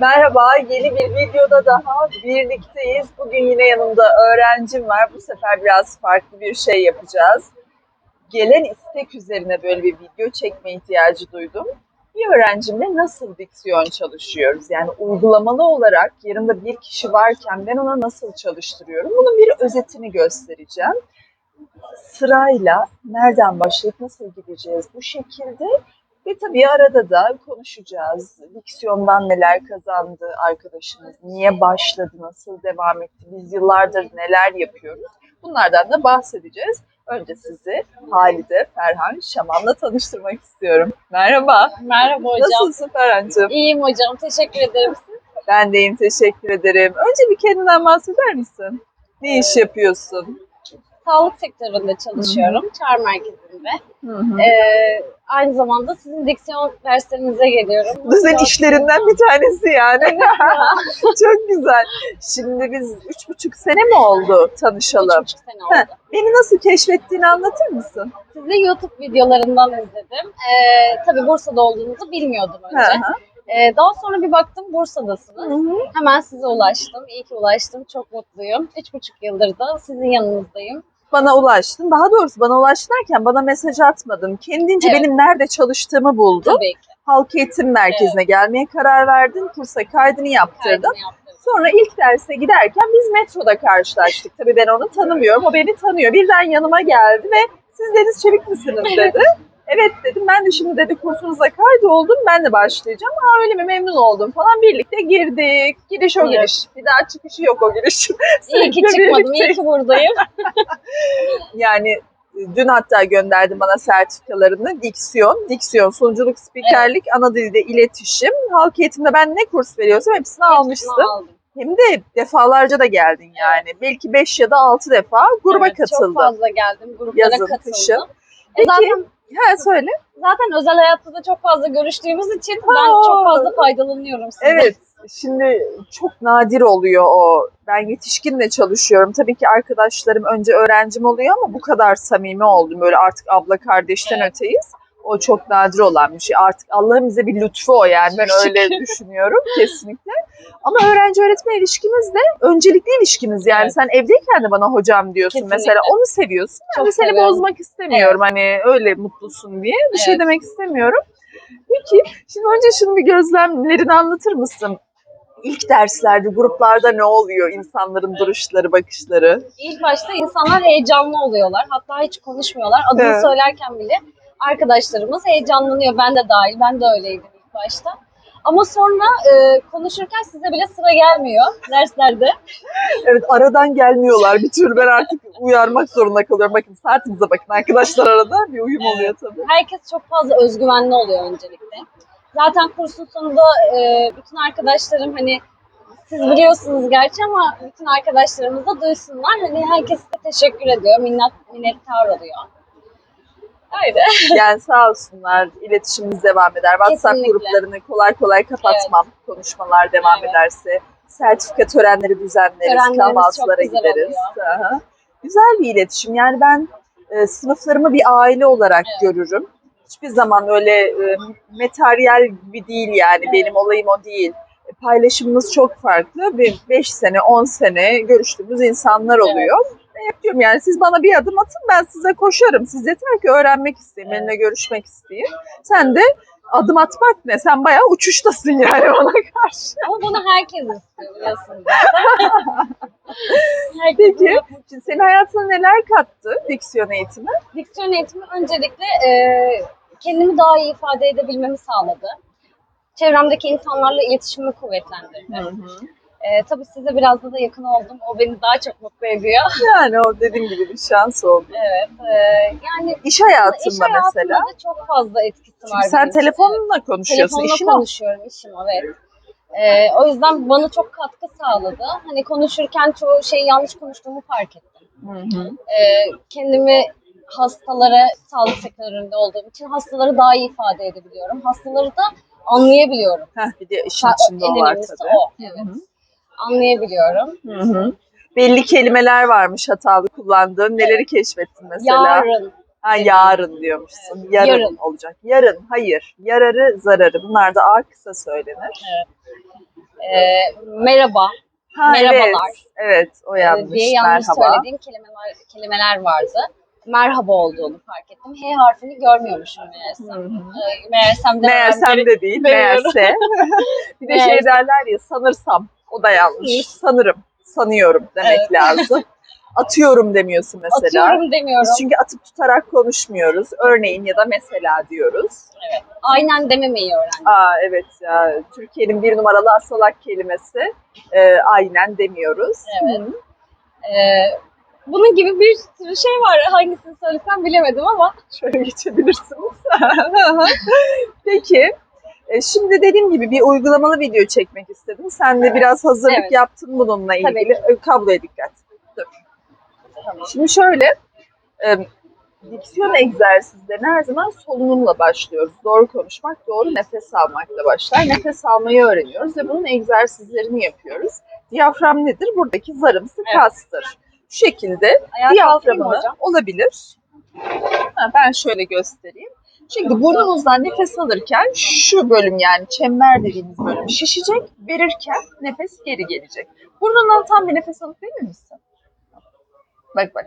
Merhaba, yeni bir videoda daha birlikteyiz. Bugün yine yanımda öğrencim var. Bu sefer biraz farklı bir şey yapacağız. Gelen istek üzerine böyle bir video çekme ihtiyacı duydum. Bir öğrencimle nasıl diksiyon çalışıyoruz? Yani uygulamalı olarak yanımda bir kişi varken ben ona nasıl çalıştırıyorum? Bunun bir özetini göstereceğim. Sırayla nereden başlayıp nasıl gideceğiz bu şekilde ve tabii arada da konuşacağız. Diksiyondan neler kazandı arkadaşımız, niye başladı, nasıl devam etti, biz yıllardır neler yapıyoruz. Bunlardan da bahsedeceğiz. Önce sizi Halide Ferhan Şaman'la tanıştırmak istiyorum. Merhaba. Merhaba hocam. Nasılsın Ferhan'cığım? İyiyim hocam. Teşekkür ederim. Ben de iyiyim, teşekkür ederim. Önce bir kendinden bahseder misin? Ne iş yapıyorsun? Sağlık sektöründe çalışıyorum. Çağrı merkezinde. Hı hı. Ee, aynı zamanda sizin diksiyon derslerinize geliyorum. Güzel işlerinden bir tanesi yani. Çok güzel. Şimdi biz üç buçuk sene mi oldu Üç tanışalım? buçuk sene oldu. Beni nasıl keşfettiğini anlatır mısın? Sizi YouTube videolarından izledim. Ee, tabii Bursa'da olduğunuzu bilmiyordum Hı önce. hı. Ee, daha sonra bir baktım Bursa'dasınız. Hı hı. Hemen size ulaştım. İyi ki ulaştım. Çok mutluyum. Üç buçuk yıldır da sizin yanınızdayım. Bana ulaştın. Daha doğrusu bana ulaştın derken bana mesaj atmadın. Kendince Evet. benim nerede çalıştığımı buldun. Tabii ki. Halk eğitim merkezine gelmeye karar verdin. Kursa kaydını yaptırdın. Kaydını yaptırdım. Sonra ilk derse giderken biz metroda karşılaştık. Tabii ben onu tanımıyorum. O beni tanıyor. Birden yanıma geldi ve siz Deniz Çevik misiniz dedi. Evet dedim. Ben de şimdi dedi kursunuza kaydoldum. Ben de başlayacağım. Aa öyle mi memnun oldum falan. Birlikte girdik. Giriş o Evet. giriş. Bir daha çıkışı yok o giriş. İyi ki çıkmadım. İyi ki buradayım. Yani e, dün hatta gönderdim bana sertifikalarını. Diksiyon, diksiyon, sunuculuk, spikerlik, ana dilde iletişim. Halk eğitimde ben ne kurs veriyorsam hepsini almıştım. Hepsini aldım. Hem de defalarca da geldin yani. Belki 5 ya da 6 defa gruba Evet, Çok katıldın. fazla geldim. Gruplara Yazın, katıldım. kışın. E Peki, zaten, Ha söyle. zaten özel hayatta da çok fazla görüştüğümüz için ben çok fazla faydalanıyorum sizden. Evet. Şimdi çok nadir oluyor o. Ben yetişkinle çalışıyorum. Tabii ki arkadaşlarım önce öğrencim oluyor ama bu kadar samimi oldum. Böyle artık abla kardeşten öteyiz. O çok nadir olan bir şey. Artık Allah'ın bize bir lütfu o yani. Ben öyle düşünüyorum kesinlikle. Ama öğrenci öğretmen ilişkimiz de öncelikli ilişkimiz yani. Evet. Sen evdeyken de bana hocam diyorsun Kesinlikle. mesela. Onu seviyorsun. Çok de seni bozmak istemiyorum. Hani öyle mutlusun diye. Bir şey Evet. demek istemiyorum. Peki şimdi önce şunu bir gözlemlerini anlatır mısın? İlk derslerde, gruplarda ne oluyor? İnsanların duruşları, bakışları. İlk başta insanlar heyecanlı oluyorlar. Hatta hiç konuşmuyorlar. Adını Evet. söylerken bile arkadaşlarımız heyecanlanıyor. Ben de dahil. Ben de öyleydim ilk başta. Ama sonra e, konuşurken size bile sıra gelmiyor derslerde. Evet aradan gelmiyorlar bir tür. Ben artık uyarmak zorunda kalıyorum. Bakın saatinize bakın arkadaşlar arada bir uyum oluyor tabii. Herkes çok fazla özgüvenli oluyor öncelikle. Zaten kursun sonunda e, bütün arkadaşlarım hani siz biliyorsunuz gerçi ama bütün arkadaşlarımız da duysunlar. Hani herkes de teşekkür ediyor. Minnet, minnettar oluyor. Öyle. Yani sağ olsunlar iletişimimiz devam eder. WhatsApp Kesinlikle. gruplarını kolay kolay kapatmam. Konuşmalar devam Evet. ederse. Sertifika törenleri düzenleriz. Kahvaltılara gideriz. Aha. Güzel bir iletişim. Yani ben e, sınıflarımı bir aile olarak Evet. görürüm. Hiçbir zaman öyle e, materyal gibi değil yani. Evet. Benim olayım o değil. E, Paylaşımımız çok farklı. Bir 5 sene, 10 sene görüştüğümüz insanlar Evet. oluyor. Ben hep diyorum yani siz bana bir adım atın ben size koşarım. Siz yeter ki öğrenmek isteyin, Evet. benimle görüşmek isteyin. Sen de adım atmak ne? Sen bayağı uçuştasın yani bana karşı. Ama bunu herkes istiyor biliyorsunuz. Peki. Şimdi senin hayatına neler kattı diksiyon eğitimi? Diksiyon eğitimi öncelikle e, kendimi daha iyi ifade edebilmemi sağladı. Çevremdeki insanlarla iletişimimi kuvvetlendirdi. E, tabii size biraz da, yakın oldum. O beni daha çok mutlu ediyor. Yani o dediğim gibi bir şans oldu. Evet. e, yani İş hayatında iş hayatımda mesela. da çok fazla etkisi var. Çünkü sen benim için. telefonla konuşuyorsun. Telefonla İşin o. konuşuyorum işim evet. Ee, o yüzden bana çok katkı sağladı. Hani konuşurken çoğu şeyi yanlış konuştuğumu fark ettim. Hı hı. Ee, kendimi hastalara, sağlık sektöründe olduğum için hastaları daha iyi ifade edebiliyorum. Hastaları da anlayabiliyorum. Heh, bir de işin içinde o var tabii. o. Evet. Anlayabiliyorum. Hı hı. Belli kelimeler varmış hatalı kullandığın. Neleri keşfettin mesela? Yarın Ha, yarın diyormuşsun. Yarın, Yarın. olacak. Yarın, hayır. Yararı, zararı. Bunlar da A kısa söylenir. Ee, merhaba Ha, Merhabalar. Evet, evet o e, yanlış. diye yanlış Merhaba. söylediğim kelimeler, kelimeler vardı. Merhaba olduğunu fark ettim. H harfini görmüyormuşum meğersem. Hı hı. Ee, meğersem de Meğersem de değil, meğerse. bir de Meğerse. şey derler ya sanırsam. O da yanlış. Sanırım, sanıyorum demek Evet. lazım. Atıyorum demiyorsun mesela. Atıyorum demiyorum. Biz çünkü atıp tutarak konuşmuyoruz. Örneğin ya da mesela diyoruz. Aynen dememeyi öğrendim. Aa evet ya Türkiye'nin bir numaralı asalak kelimesi e, aynen demiyoruz. Evet. Ee, bunun gibi bir sürü şey var. Hangisini söylesem bilemedim ama Şöyle geçebilirsiniz. Peki. E, Şimdi dediğim gibi bir uygulamalı video çekmek istedim. Sen de biraz hazırlık Evet. yaptın bununla Tabii ilgili. E, Kabloya dikkat. Dur. Şimdi şöyle e, diksiyon egzersizlerine her zaman solunumla başlıyoruz. Doğru konuşmak, doğru nefes almakla başlar. Nefes almayı öğreniyoruz ve bunun egzersizlerini yapıyoruz. Diyafram nedir? Buradaki zarımsı Evet. kastır. Şu şekilde ayağa diyaframını olabilir. Ha, ben şöyle göstereyim. Çünkü burnumuzdan nefes alırken şu bölüm yani çember dediğimiz bölüm şişecek. Verirken nefes geri gelecek. Burnundan tam bir nefes alıp verir misin? Bak bak.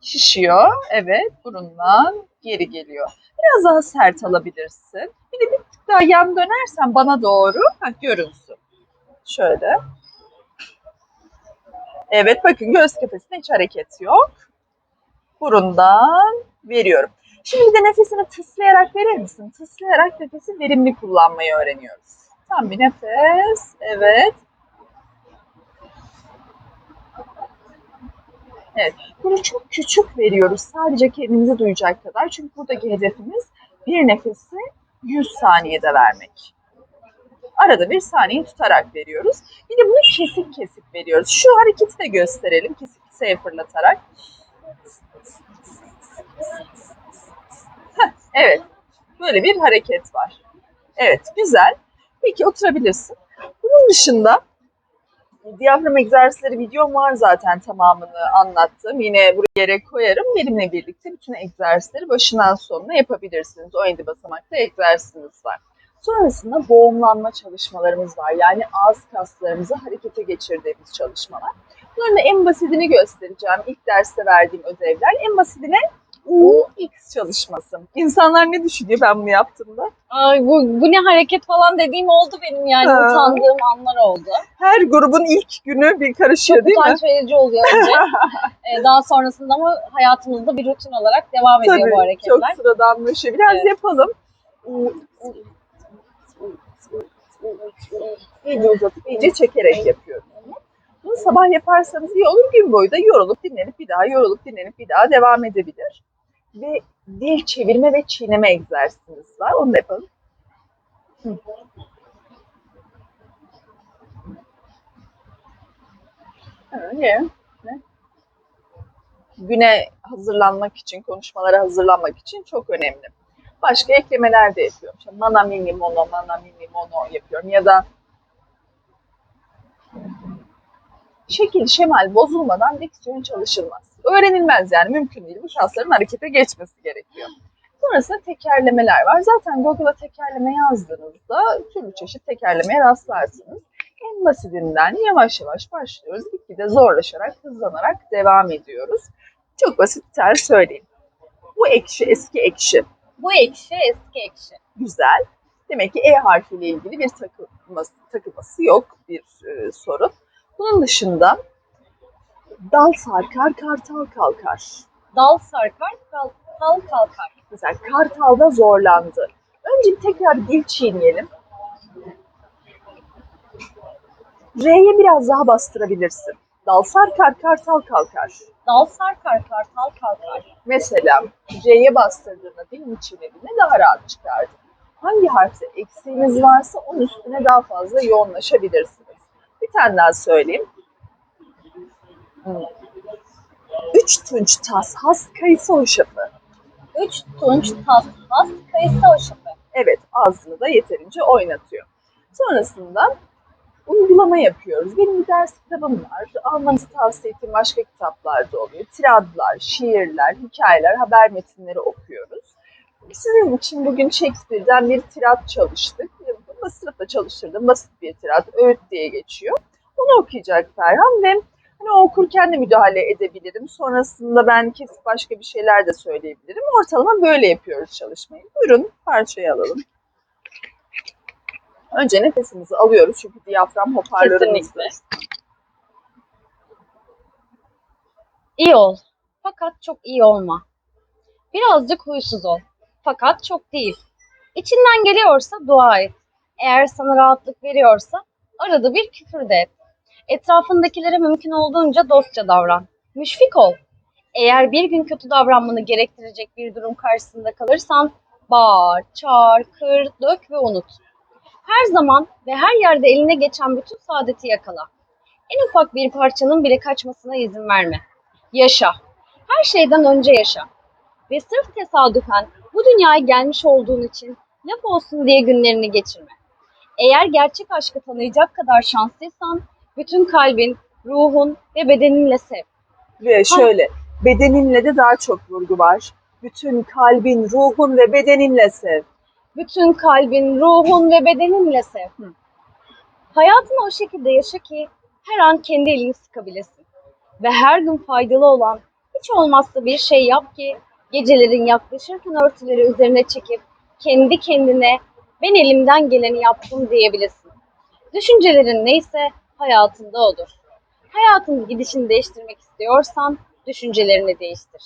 Şişiyor. Evet. Burundan geri geliyor. Biraz daha sert alabilirsin. Bir de bir tık daha yan dönersen bana doğru ha, görünsün. Şöyle. Evet bakın göğüs kafesinde hiç hareket yok. Burundan veriyorum. Şimdi de nefesini tıslayarak verir misin? Tıslayarak nefesi verimli kullanmayı öğreniyoruz. Tam bir nefes. Evet. Evet. Bunu çok küçük veriyoruz. Sadece kendimizi duyacak kadar. Çünkü buradaki hedefimiz bir nefesi 100 saniyede vermek. Arada bir saniye tutarak veriyoruz. Bir de bunu kesik kesik veriyoruz. Şu hareketi de gösterelim. Kesik kesik fırlatarak. Evet. Böyle bir hareket var. Evet, güzel. Peki oturabilirsin. Bunun dışında diyafram egzersizleri videom var zaten tamamını anlattım. Yine buraya yere koyarım. Benimle birlikte bütün egzersizleri başından sonuna yapabilirsiniz. O indi basamakta egzersizimiz var. Sonrasında boğumlanma çalışmalarımız var. Yani ağız kaslarımızı harekete geçirdiğimiz çalışmalar. Bunların en basitini göstereceğim. İlk derste verdiğim ödevler. En basitine UX çalışması. İnsanlar ne düşünüyor ben bunu yaptığımda? Ay, bu, bu ne hareket falan dediğim oldu benim yani Ha. utandığım anlar oldu. Her grubun ilk günü bir karışıyor Çok değil mi? utanç verici oluyor önce. Ee, daha sonrasında ama hayatımızda bir rutin olarak devam ediyor bu Tabii, hareketler. çok sıradanlaşıyor. Biraz Evet. yapalım. İyice uzatıp iyice çekerek yapıyorum. Bunu sabah yaparsanız iyi olur. Gün boyu da yorulup dinlenip bir daha, yorulup dinlenip bir daha devam edebilir. Ve dil çevirme ve çiğneme egzersizimiz var. Onu da yapalım. Hı. Öyle. Ne? Güne hazırlanmak için, konuşmalara hazırlanmak için çok önemli. Başka eklemeler de yapıyorum. İşte mana mini mono, mana mini mono yapıyorum. Ya da şekil, şemal bozulmadan diksiyon çalışılmaz. Öğrenilmez yani mümkün değil. Bu kasların harekete geçmesi gerekiyor. Sonrasında tekerlemeler var. Zaten Google'a tekerleme yazdığınızda türlü çeşit tekerlemeye rastlarsınız. En basitinden yavaş yavaş başlıyoruz. Gitgide zorlaşarak, hızlanarak devam ediyoruz. Çok basit bir tane söyleyeyim. Bu ekşi, eski ekşi. Bu ekşi eski ekşi. Güzel. Demek ki E harfiyle ilgili bir takılması, takılması yok bir e, sorun. Bunun dışında dal sarkar, kartal kalkar. Dal sarkar, kal, kal kalkar. Mesela kartalda zorlandı. Önce tekrar dil çiğneyelim. R'ye biraz daha bastırabilirsin. Dal sarkar, kartal kalkar. Dal sarkar, kartal kalkar. Mesela C'ye bastırdığında dilin çiğnediğinde daha rahat çıkardı. Hangi harfte eksiğiniz varsa onun üstüne daha fazla yoğunlaşabilirsiniz. Bir tane daha söyleyeyim. Üç tunç tas has kayısı hoşafı. Üç tunç tas has kayısı hoşafı. Evet ağzını da yeterince oynatıyor. Sonrasında uygulama yapıyoruz. Benim bir ders kitabım var. Almanızı tavsiye ettiğim başka kitaplarda oluyor. Tiradlar, şiirler, hikayeler, haber metinleri okuyoruz. Sizin için bugün Shakespeare'den bir tirad çalıştık. Sınıfta çalıştırdığım basit bir tirat, öğüt diye geçiyor. Onu okuyacak Ferhan ve hani o okurken de müdahale edebilirim. Sonrasında ben kesip başka bir şeyler de söyleyebilirim. Ortalama böyle yapıyoruz çalışmayı. Buyurun parçayı alalım. Önce nefesimizi alıyoruz çünkü diyafram hoparlörümüzdür. Kesinlikle. İyi ol. Fakat çok iyi olma. Birazcık huysuz ol. Fakat çok değil. İçinden geliyorsa dua et. Eğer sana rahatlık veriyorsa arada bir küfür de et. Etrafındakilere mümkün olduğunca dostça davran. Müşfik ol. Eğer bir gün kötü davranmanı gerektirecek bir durum karşısında kalırsan bağır, çağır, kır, dök ve unut. Her zaman ve her yerde eline geçen bütün saadeti yakala. En ufak bir parçanın bile kaçmasına izin verme. Yaşa. Her şeyden önce yaşa. Ve sırf tesadüfen bu dünyaya gelmiş olduğun için laf olsun diye günlerini geçirme. Eğer gerçek aşkı tanıyacak kadar şanslıysan bütün kalbin, ruhun ve bedeninle sev. Ve şöyle bedeninle de daha çok vurgu var. Bütün kalbin, ruhun ve bedeninle sev. Bütün kalbin, ruhun ve bedeninle sev. Hı. Hayatını o şekilde yaşa ki her an kendi elini sıkabilesin. Ve her gün faydalı olan hiç olmazsa bir şey yap ki gecelerin yaklaşırken örtüleri üzerine çekip kendi kendine ben elimden geleni yaptım diyebilesin. Düşüncelerin neyse hayatında odur. Hayatın gidişini değiştirmek istiyorsan düşüncelerini değiştir.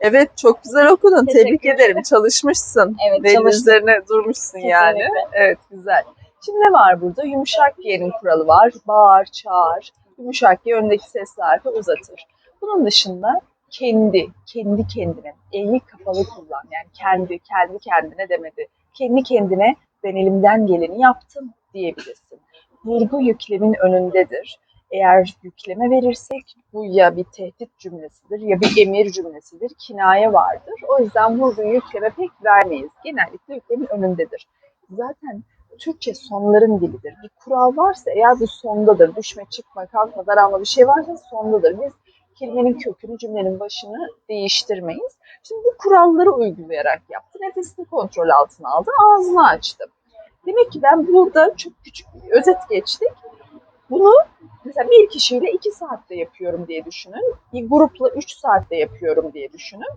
Evet çok güzel okudun. Teşekkür Tebrik ederim. Çalışmışsın. Evet, Belli çalıştım. üzerine durmuşsun yani. Evet güzel. Şimdi ne var burada? Yumuşak yerin kuralı var. Bağır, çağır. Yumuşak ye öndeki sesli harfi uzatır. Bunun dışında kendi, kendi kendine, eli kapalı kullan. Yani kendi, kendi kendine demedi. Kendi kendine ben elimden geleni yaptım diyebilirsin. Vurgu yüklemin önündedir. Eğer yükleme verirsek bu ya bir tehdit cümlesidir ya bir emir cümlesidir, kinaye vardır. O yüzden vurgu yükleme pek vermeyiz. Genellikle yüklemin önündedir. Zaten Türkçe sonların dilidir. Bir kural varsa eğer bu sondadır. Düşme, çıkma, kalkma, daralma bir şey varsa sondadır. Biz kelimenin kökünü, cümlenin başını değiştirmeyiz. Şimdi bu kuralları uygulayarak yaptı. Nefesini kontrol altına aldı. Ağzını açtı. Demek ki ben burada çok küçük bir özet geçtik. Bunu mesela bir kişiyle iki saatte yapıyorum diye düşünün. Bir grupla üç saatte yapıyorum diye düşünün.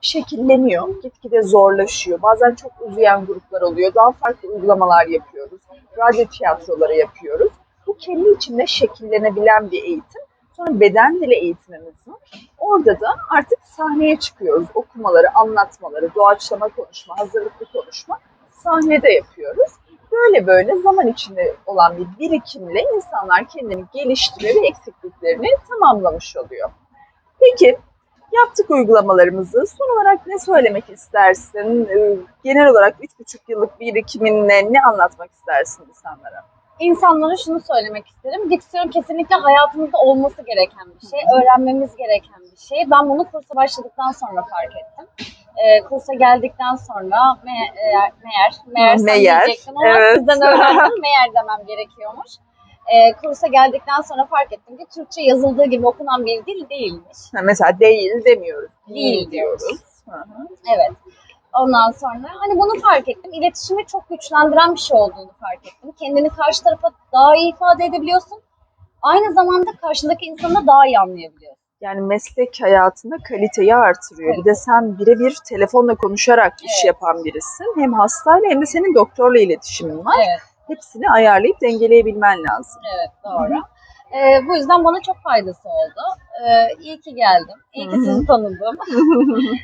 Şekilleniyor, gitgide zorlaşıyor. Bazen çok uzayan gruplar oluyor. Daha farklı uygulamalar yapıyoruz. Radyo tiyatroları yapıyoruz. Bu kendi içinde şekillenebilen bir eğitim. Sonra beden dili eğitimimiz var. Orada da artık sahneye çıkıyoruz. Okumaları, anlatmaları, doğaçlama konuşma, hazırlıklı konuşma sahnede yapıyoruz. Böyle böyle zaman içinde olan bir birikimle insanlar kendini geliştiriyor ve eksikliklerini tamamlamış oluyor. Peki yaptık uygulamalarımızı. Son olarak ne söylemek istersin? Ee, Genel olarak 3,5 yıllık birikiminle ne anlatmak istersin insanlara? İnsanlara şunu söylemek isterim. Diksiyon kesinlikle hayatımızda olması gereken bir şey. Öğrenmemiz gereken bir şey. Ben bunu kursa başladıktan sonra fark ettim. Ee, kursa geldikten sonra me- eğer, meğer, meğer, Meğer, diyecektim ama evet. sizden öğrendim. meğer demem gerekiyormuş. Ee, kursa geldikten sonra fark ettim ki Türkçe yazıldığı gibi okunan bir dil değilmiş. Ha, mesela değil demiyoruz. Değil diyoruz. Hı hı. Evet. Ondan sonra hani bunu fark ettim. İletişimi çok güçlendiren bir şey olduğunu fark ettim. Kendini karşı tarafa daha iyi ifade edebiliyorsun. Aynı zamanda karşındaki insanı da daha iyi anlayabiliyorsun. Yani meslek hayatında kaliteyi artırıyor. Bir de sen birebir telefonla konuşarak iş Evet. yapan birisin. Hem hastayla hem de senin doktorla iletişimin var. Evet, Hepsini ayarlayıp dengeleyebilmen lazım. evet doğru. Ee, bu yüzden bana çok faydası oldu. Ee, iyi ki geldim. İyi ki sizi tanıdım.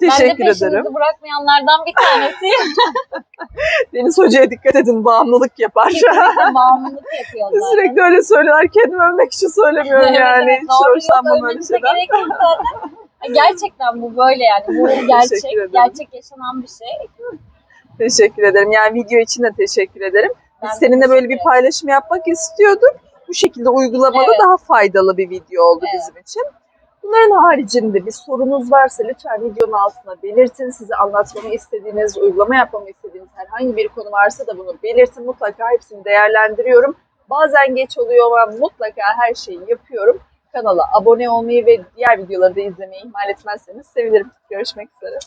Teşekkür ben de ederim. bırakmayanlardan bir tanesiyim. Deniz Hoca'ya dikkat edin bağımlılık yapar. Kesinlikle bağımlılık yapıyor zaten. Sürekli öyle söylüyorlar. Kendimi övmek için söylemiyorum Evet, yani. evet, Hiç hoşlanmam öyle şeyden. gerek yok zaten. Gerçekten bu böyle yani. Bu gerçek. Gerçek yaşanan bir şey. Teşekkür ederim. Yani video için de teşekkür ederim. Biz Ben seninle böyle bir paylaşım yapmak istiyorduk. Bu şekilde uygulamalı Evet. daha faydalı bir video oldu Evet. bizim için. Bunların haricinde bir sorunuz varsa lütfen videonun altına belirtin. Size anlatmamı istediğiniz, uygulama yapmamı istediğiniz herhangi bir konu varsa da bunu belirtin. Mutlaka hepsini değerlendiriyorum. Bazen geç oluyor ama mutlaka her şeyi yapıyorum. Kanala abone olmayı ve diğer videoları da izlemeyi ihmal etmezseniz sevinirim. Görüşmek üzere.